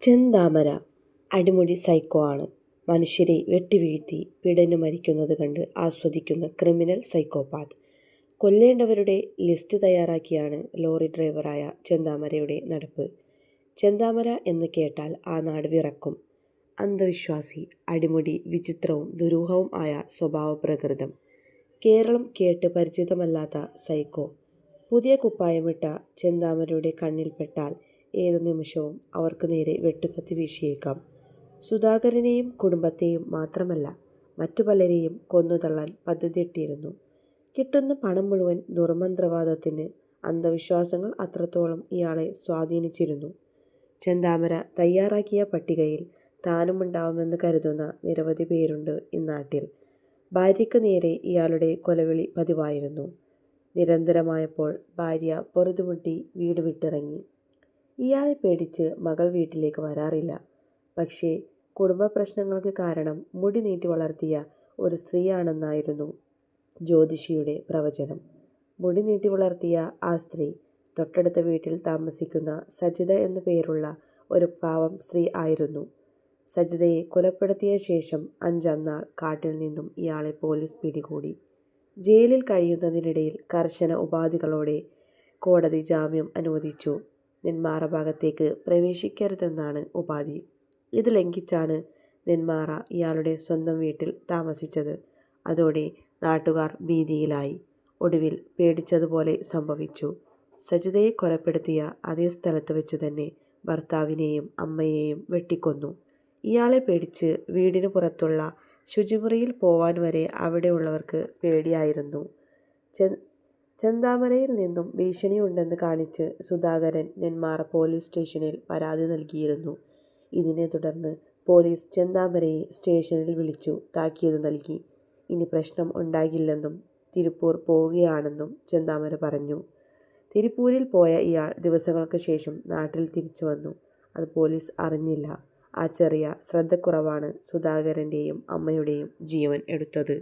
ചെന്താമര അടിമുടി സൈക്കോ ആണ്. മനുഷ്യരെ വെട്ടിവീഴ്ത്തി പിടഞ്ഞു മരിക്കുന്നത് കണ്ട് ആസ്വദിക്കുന്ന ക്രിമിനൽ സൈക്കോപാത്ത് കൊല്ലേണ്ടവരുടെ ലിസ്റ്റ് തയ്യാറാക്കിയാണ് ലോറി ഡ്രൈവറായ ചെന്താമരയുടെ നടപ്പ്. ചെന്താമര എന്ന് കേട്ടാൽ ആ നാട് വിറക്കും. അന്ധവിശ്വാസി അടിമുടി വിചിത്രവും ദുരൂഹവും ആയ സ്വഭാവപ്രകൃതം കേരളം കേട്ട് പരിചിതമല്ലാത്ത സൈക്കോ പുതിയ കുപ്പായമിട്ട ചെന്താമരയുടെ കണ്ണിൽപ്പെട്ടാൽ ഏതു നിമിഷവും അവർക്ക് നേരെ വെട്ടുകത്തി വീശിയേക്കാം. സുധാകരനെയും കുടുംബത്തെയും മാത്രമല്ല മറ്റു പലരെയും കൊന്നുതള്ളാൻ പദ്ധതിയിട്ടിരുന്നു. കിട്ടുന്ന പണം മുഴുവൻ ദുർമന്ത്രവാദത്തിന് അന്ധവിശ്വാസങ്ങൾ അത്രത്തോളം ഇയാളെ സ്വാധീനിച്ചിരുന്നു. ചെന്താമര തയ്യാറാക്കിയ പട്ടികയിൽ താനുമുണ്ടാവുമെന്ന് കരുതുന്ന നിരവധി പേരുണ്ട് ഇന്നാട്ടിൽ ഭാര്യയ്ക്ക് നേരെ ഇയാളുടെ കൊലവിളി പതിവായിരുന്നു. നിരന്തരമായപ്പോൾ ഭാര്യ പൊറുതുമുട്ടി വീട് വിട്ടിറങ്ങി. ഇയാളെ പേടിച്ച് മകൾ വീട്ടിലേക്ക് വരാറില്ല. പക്ഷേ കുടുംബ പ്രശ്നങ്ങൾക്ക് കാരണം മുടി നീട്ടി വളർത്തിയ ഒരു സ്ത്രീയാണെന്നായിരുന്നു ജ്യോതിഷിയുടെ പ്രവചനം. മുടി നീട്ടി വളർത്തിയ ആ സ്ത്രീ തൊട്ടടുത്ത വീട്ടിൽ താമസിക്കുന്ന സജിത എന്നു പേരുള്ള ഒരു പാവം സ്ത്രീ ആയിരുന്നു. സജിതയെ കൊലപ്പെടുത്തിയ ശേഷം അഞ്ചാം നാൾ കാട്ടിൽ നിന്നും ഇയാളെ പോലീസ് പിടികൂടി. ജയിലിൽ കഴിയുന്നതിനിടയിൽ കർശന ഉപാധികളോടെ കോടതി ജാമ്യം അനുവദിച്ചു. നെന്മാറ ഭാഗത്തേക്ക് പ്രവേശിക്കരുതെന്നാണ് ഉപാധി. ഇത് ലംഘിച്ചാണ് നെന്മാറ ഇയാളുടെ സ്വന്തം വീട്ടിൽ താമസിച്ചത്. അതോടെ നാട്ടുകാർ ഭീതിയിലായി. ഒടുവിൽ പേടിച്ചതുപോലെ സംഭവിച്ചു. സജിതയെ കൊലപ്പെടുത്തിയ അതേ സ്ഥലത്ത് വെച്ച് തന്നെ ഭർത്താവിനെയും അമ്മയെയും വെട്ടിക്കൊന്നു. ഇയാളെ പേടിച്ച് വീടിന് പുറത്തുള്ള ശുചിമുറിയിൽ പോവാൻ വരെ അവിടെയുള്ളവർക്ക് പേടിയായിരുന്നു. ചെന്താമരയിൽ നിന്നും ഭീഷണിയുണ്ടെന്ന് കാണിച്ച് സുധാകരൻ നെന്മാറ പോലീസ് സ്റ്റേഷനിൽ പരാതി നൽകിയിരുന്നു. ഇതിനെ തുടർന്ന് പോലീസ് ചെന്താമരയെ സ്റ്റേഷനിൽ വിളിച്ചു താക്കീത് നൽകി. ഇനി പ്രശ്നം ഉണ്ടാകില്ലെന്നും തിരുപ്പൂർ പോവുകയാണെന്നും ചെന്താമര പറഞ്ഞു. തിരുപ്പൂരിൽ പോയ ഇയാൾ ദിവസങ്ങൾക്ക് ശേഷം നാട്ടിൽ തിരിച്ചു വന്നു. അത് പോലീസ് അറിഞ്ഞില്ല. ആ ചെറിയ ശ്രദ്ധക്കുറവാണ് സുധാകരന്റെയും അമ്മയുടെയും ജീവൻ എടുത്തത്.